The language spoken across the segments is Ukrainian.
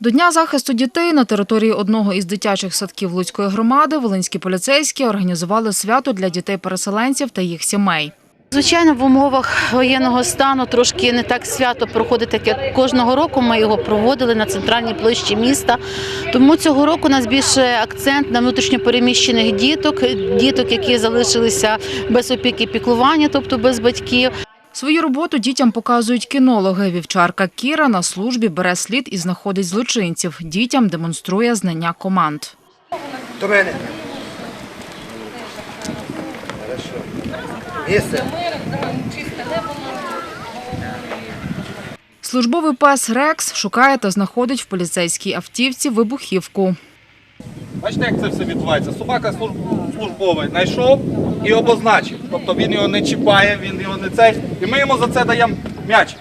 До Дня захисту дітей на території одного із дитячих садків Луцької громади волинські поліцейські організували свято для дітей-переселенців та їх сімей. Звичайно, в умовах воєнного стану трошки не так свято проходить, так як кожного року ми його проводили на центральній площі міста. Тому цього року у нас більше акцент на внутрішньопереміщених діток, діток, які залишилися без опіки піклування, тобто без батьків. Свою роботу дітям показують кінологи. Вівчарка Кіра на службі бере слід і знаходить злочинців. Дітям демонструє знання команд. До мене. Місце. Службовий пес Рекс шукає та знаходить в поліцейській автівці вибухівку. Бачите, як це все відбувається? Собака служб- службовий знайшов і обозначив. Тобто він його не чіпає, він його не цей. І ми йому за це даємо м'яч.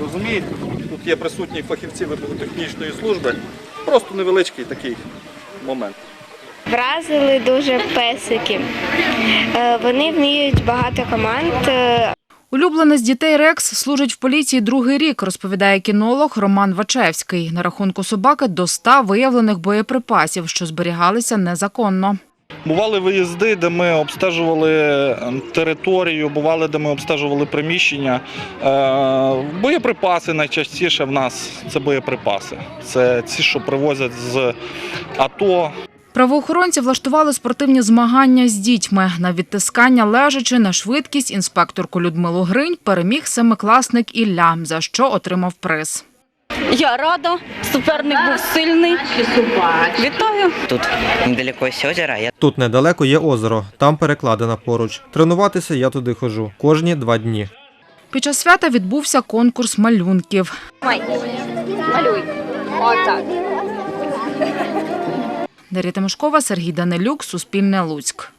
Розумієте? Тут є присутні фахівці вибухотехнічної служби. Просто невеличкий такий момент. Вразили дуже песики. Е, Вони вміють багато команд. Е, Улюбленець дітей Рекс служить в поліції другий рік, розповідає кінолог Роман Вачевський. На рахунку собаки до 100 виявлених боєприпасів, що зберігалися незаконно. Бували виїзди, де ми обстежували ем, територію, бували, де ми обстежували приміщення. Е, Боєприпаси найчастіше в нас це боєприпаси. Це ці, що привозять з АТО, Правоохоронці влаштували спортивні змагання з дітьми. На відтискання лежачи на швидкість інспекторку Людмилу Гринь переміг семикласник Ілля, за що отримав приз. Я рада, суперник був сильний. Вітаю. Тут недалеко есть озеро, я Тут недалеко є озеро, там перекладина поруч. Тренуватися я туди ходжу кожні два дні. Під час свята відбувся конкурс малюнків. Малюй. Отак. Дар'я Тимошкова, Сергій Данилюк, Суспільне Луцьк.